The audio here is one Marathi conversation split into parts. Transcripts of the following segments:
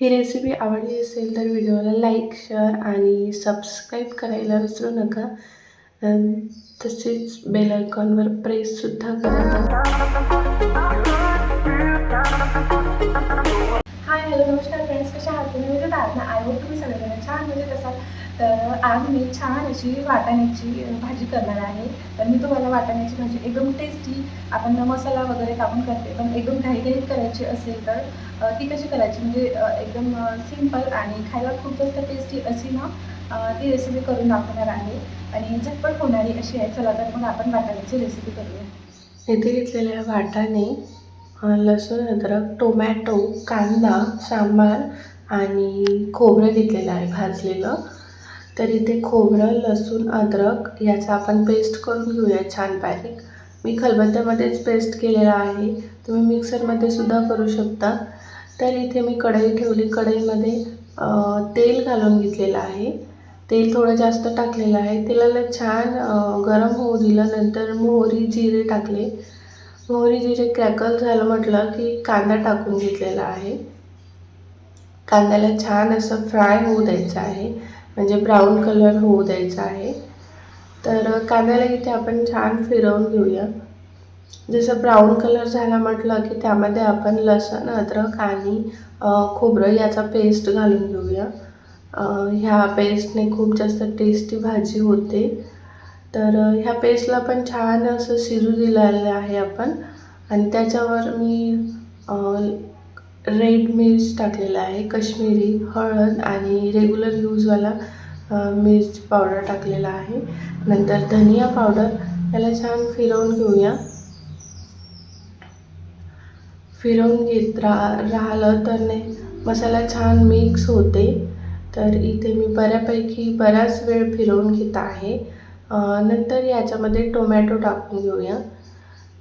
ही रेसिपी आवडली असेल तर व्हिडिओला लाईक शेअर आणि सबस्क्राईब करायला विसरू नका. तसेच बेल आयकॉनवर प्रेससुद्धा करा. हाय हॅलो नमस्कार फ्रेंड्स कशा आहात? तुम्ही म्हणजे आहात ना? आय होप तुम्ही सगळेजण छान म्हणजे असाल तर आज मी छान अशी वाटाण्याची भाजी करणार आहे. तर मी तुम्हाला वाटाण्याची भाजी एकदम टेस्टी आपण मसाला वगैरे टाकून करते पण एकदम घाईघाईत करायची असेल तर ती कशी करायची? म्हणजे एकदम सिंपल आणि खायला खूप जास्त टेस्टी अशी ना ती रेसिपी करून दाखवणार आहे. आणि झटपट होणारी अशी आहे. चला तर मग आपण वाटाण्याची रेसिपी करूया. इथे घेतलेल्या वाटाणे लसूण अद्रक टोमॅटो कांदा सांबार आणि खोबरं घेतलेलं आहे भाजलेलं. तर इथे खोबरं लसूण अद्रक याचा आपण पेस्ट करून घेऊया छान बारीक. मी खलबत्त्यामध्येच पेस्ट केलेला आहे. तुम्ही मिक्सरमध्ये सुद्धा करू शकता. तर इथे मी कढई ठेवली. कढईमध्ये तेल घालून घेतलेलं आहे. तेल थोडं जास्त टाकलेलं आहे. तेलाला छान गरम होऊ दिलं. नंतर मोहरी जिरे टाकले. मोहरी जिरे क्रॅकल झालं म्हटलं की कांदा टाकून घेतलेला आहे. कांद्याला छान असं फ्राय होऊ द्यायचं आहे. म्हणजे ब्राऊन कलर होऊ द्यायचा आहे. तर कांद्याला इथे आपण छान फिरवून घेऊया. जसं ब्राऊन कलर झाला म्हटलं की त्यामध्ये आपण लसण अद्रक आणि खोबरं याचा पेस्ट घालून घेऊया. ह्या पेस्टने खूप जास्त टेस्टी भाजी होते. तर ह्या पेस्टला पण छान असं शिजू दिलेलं आहे आपण. आणि त्याच्यावर मी रेड मिर्च टाकलेला आहे कश्मीरी हळद आणि रेग्युलर यूजवाला मिर्च पावडर टाकलेला आहे. नंतर धनिया पावडर याला छान फिरवून घेऊया. फिरवून घेत रा राहिलं तर नाही मसाला छान मिक्स होते. तर इथे मी बऱ्यापैकी बराच वेळ फिरवून घेत आहे. नंतर याच्यामध्ये टोमॅटो टाकून घेऊया.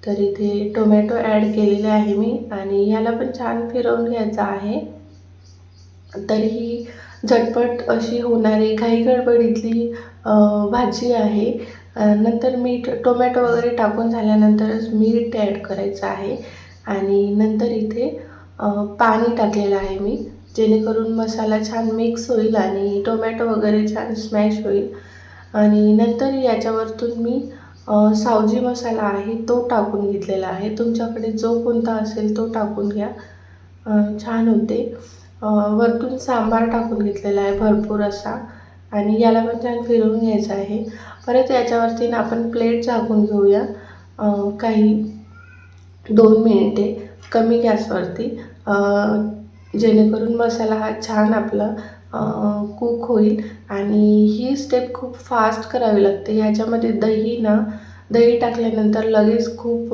तर इथे टोमॅटो ॲड केलेले आहे मी आणि ह्याला पण छान फिरवून घ्यायचं आहे. तर ही झटपट अशी होणारी घाई गडबडीतली भाजी आहे. नंतर मीठ टोमॅटो वगैरे टाकून झाल्यानंतरच मीठ ॲड करायचं आहे. आणि नंतर इथे पाणी टाकलेलं आहे मी जेणेकरून मसाला छान मिक्स होईल आणि टोमॅटो वगैरे छान स्मॅश होईल. आणि नंतर याच्यावरतून मी सावजी मसाला आहे तो टाकून घेतलेला आहे. तुमच्याकडे जो कोणता असेल तो टाकून घ्या. छान होते. वरतून सांबार टाकून घेतलेला आहे भरपूर असा. आणि याला पण छान फिरवून घ्यायचं आहे. परत याच्यावरती ना आपण प्लेट झाकून घेऊया. काही दोन मिनिटे कमी गॅसवरती. जेणेकरून मसाला हा छान आपला कुक होईल. आणि ही स्टेप खूप फास्ट करावी लागते. ह्याच्यामध्ये दही ना दही टाकल्यानंतर लगेच खूप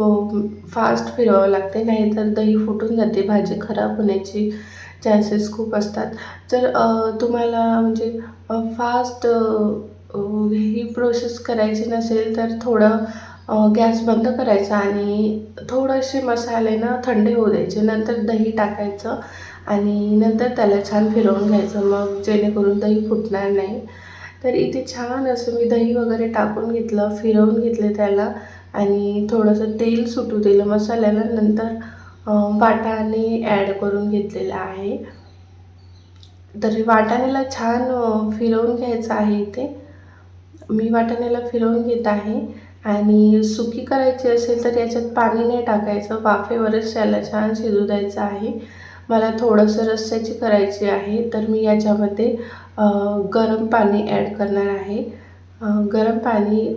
फास्ट फिरवावं लागते. नाहीतर दही फुटून जाते. भाजी खराब होण्याची चान्सेस खूप असतात. जर तुम्हाला म्हणजे फास्ट ही प्रोसेस करायची नसेल तर थोडं गॅस बंद करायचा आणि थोडेसे मसाले ना थंड होऊ द्यायचे. नंतर दही टाकायचं आणि नंतर त्याला छान फिरवून घ्यायचं. मग जेणेकरून दही फुटणार नाही. तर इथे छान असं मी दही वगैरे टाकून घेतलं फिरवून घेतले त्याला आणि थोडंसं तेल सुटू दिलं. मसाल्याला नंतर वाटाणे ॲड करून घेतलेला आहे. तर वाटाण्याला छान फिरवून घ्यायचं आहे इथे. मी वाटाण्याला फिरवून घेत आहे. आणि सुकी करायची असेल तर याच्यात पाणी नाही टाकायचं. वाफेवरच त्याला छान शिजू द्यायचं आहे. मला थोडंसं रस्स्याची करायची आहे तर मी याच्यामध्ये गरम पाणी ॲड करणार आहे. गरम पाणी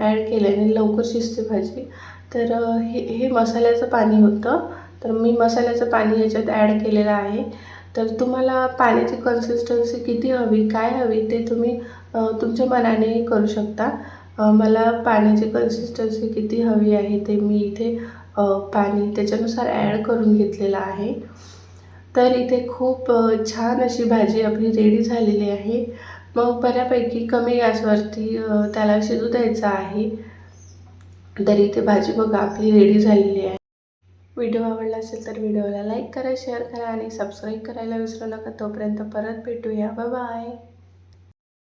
ॲड केल्याने लवकर शिजते भाजी. तर हे हे मसाल्याचं पाणी होतं. तर मी मसाल्याचं पाणी याच्यात ॲड केलेलं आहे. तर तुम्हाला पाण्याची कन्सिस्टन्सी किती हवी काय हवी ते तुम्ही तुमच्या मनाने करू शकता. मला पाण्याची कन्सिस्टन्सी किती हवी आहे ते मी इथे पाणी त्याच्यानुसार ॲड करून घेतलेलं आहे. तर इथे खूप छान अशी भाजी आपली रेडी झालेली आहे. मग बऱ्यापैकी कमी गॅसवरती त्याला शिजू द्यायचं आहे. तर इथे भाजी बघा आपली रेडी झालेली आहे. व्हिडिओ आवडला असेल तर व्हिडिओला लाईक करा शेअर करा आणि सबस्क्राईब करायला विसरू नका. तोपर्यंत परत भेटूया. बाय